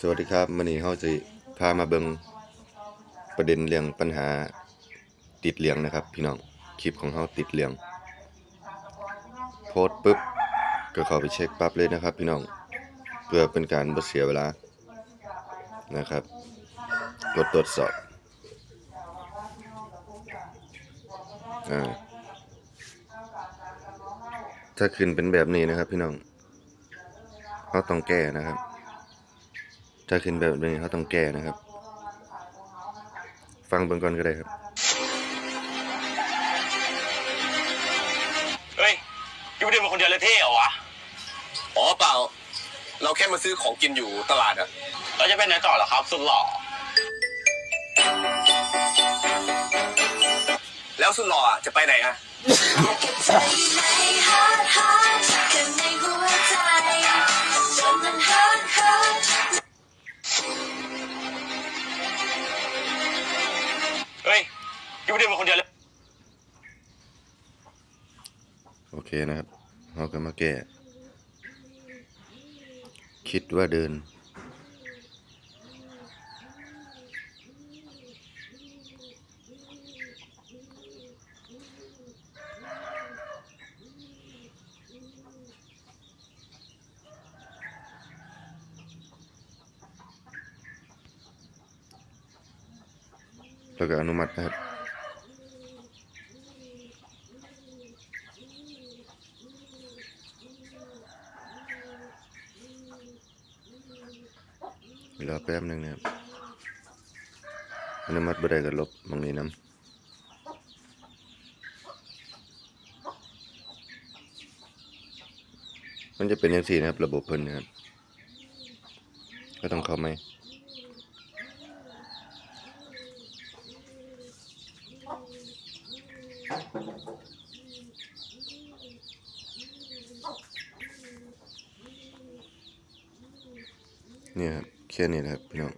สวัสดีครับมื้อนี้เฮาสิพามาเบิ่งประเด็นเรื่องปัญหาติดเหลืองนะครับ พี่น้องคลิปของเฮาติดเหลือง โพสปุ๊บก็เข้าไปเช็คปั๊บเลยนะครับ พี่น้องเพื่อเป็นการบ่เสียเวลานะครับ กดตรวจสอบอ่าถ้าขึ้นเป็นแบบนี้นะครับ พี่น้องเขาต้องแก้นะครับ ถ้าขึ้นแบบนี้เขาต้องแก้นะครับ ฟังเบิ่งก่อนก็ได้ครับ เฮ้ยยูไม่ได้มาคนเดียวเลยเท่เหรอวะ อ๋อเปล่า เราแค่มาซื้อของกินอยู่ตลาดอะเราจะไปไหนต่อเหรอครับ สุดหล่อ แล้วสุดหล่ออะจะไปไหนอะใจในฮาร์ดฮาร์ดข้างในหัว ยูไม่ได้มาคนเดียวเลยโอเคนะครับเราก็มาแก้คิดว่าเดิน แล้วก็อนุมัตินะครับ รอแป๊บหนึ่งนะครับอนุมัติบ่ได้ก็ลบหมองนี้นํมันจะเป็นย่างสี่นะครับ ระบบเพิ่นนะครับ ก็ต้องเข้าไหมเนี่ยครับ ค่นี้นะครับพี่น้อง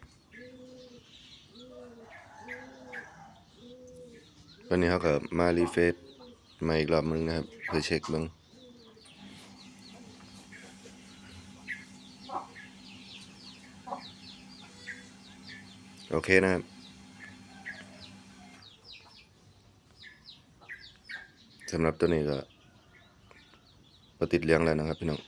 วันนี้เขาก็มารีเฟซมาอีกรอบนึงนะครับ เพื่อเช็คบิ่งโอเคนะครับสำหรับตัวนี้ก็ปติดเลี้ยงแล้วนะครับพี่น้อง